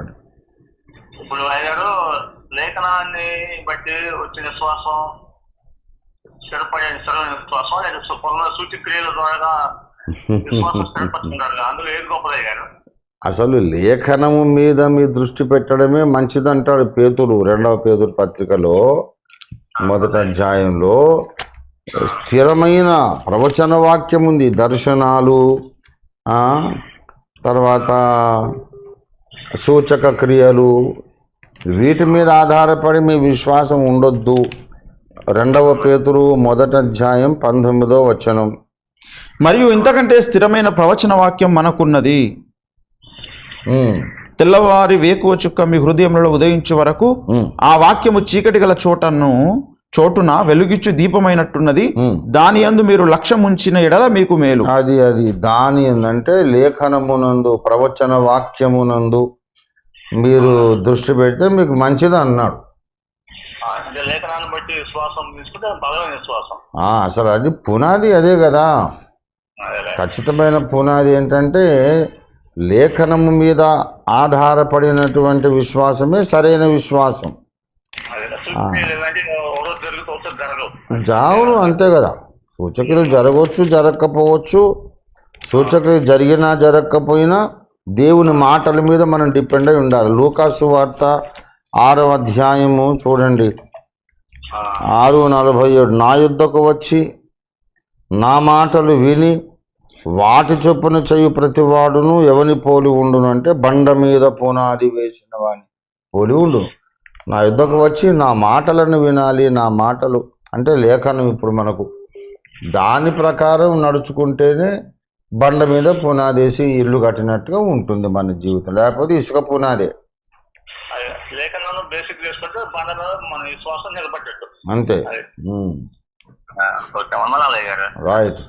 చెప్పండి. ఇప్పుడు అయ్యారు లేఖనాన్ని బట్టి వచ్చిన విశ్వాసం స్థిరపడే స్థిరమైన విశ్వాసం లేదా సూచక్రియల ద్వారా విశ్వాసం స్థిరపడుతున్నారు అందులో ఏది గొప్పది గారు అసలు లేఖనము మీద మీ దృష్టి పెట్టడమే మంచిదంటాడు పేతురు. రెండవ పేతురు పత్రికలో మొదటి అధ్యాయంలో స్థిరమైన ప్రవచన వాక్యం ఉంది దర్శనాలు ఆ, తర్వాత సూచక క్రియలు. వీటి మీద ఆధారపడి మీ విశ్వాసం ఉండొద్దు. రెండవ పేతురు మొదటి అధ్యాయం పంతొమ్మిదో వచనం. మరియు ఇంతకంటే స్థిరమైన ప్రవచన వాక్యం మనకున్నది. తెల్లవారి వేకువ చుక్క మీ హృదయంలో ఉదయించు వరకు ఆ వాక్యము చీకటి గల చోటను చోటున వెలుగిచ్చు దీపమైనట్టున్నది. దాని యందు మీరు లక్ష్యం ఉంచిన ఎడల మీకు మేలు. అది అది దాని ఏంటంటే లేఖనమునందు ప్రవచన వాక్యమునందు మీరు దృష్టి పెడితే మీకు మంచిది అన్నాడు. ఆ, అంటే లేఖనాన్ని బట్టి విశ్వాసం తీసుకుంటే బలమైన విశ్వాసం. ఆ, అసలు అది పునాది అదే కదా. ఖచ్చితమైన పునాది ఏంటంటే లేఖనము మీద ఆధారపడినటువంటి విశ్వాసమే సరైన విశ్వాసం. జావును అంతే కదా. సూచకులు జరగవచ్చు జరగకపోవచ్చు. సూచకులు జరిగినా జరగకపోయినా దేవుని మాటల మీద మనం డిపెండ్ అయి ఉండాలి. లూకాసు వార్త ఆరవ అధ్యాయము చూడండి. ఆరు నలభై ఏడు. నా యుద్ధకు వచ్చి నా మాటలు విని వాటి చొప్పున చేయు ప్రతివాడును ఎవని పోలి ఉండును అంటే బండ మీద పునాది వేసిన వాని పోలి ఉండు నా యుద్ధకు వచ్చి నా మాటలను వినాలి. నా మాటలు అంటే లేఖనం ఇప్పుడు మనకు దాని ప్రకారం నడుచుకుంటేనే బండ మీద పునాదేసి ఇల్లు కట్టినట్టుగా ఉంటుంది మన జీవితం. లేకపోతే ఇసుక పునాదే. అదే. లేఖనాన్ని బేసిక్ చేసుకుంటే బండ మీద మన నిలబడ్డట్టు. అంతే. Okay right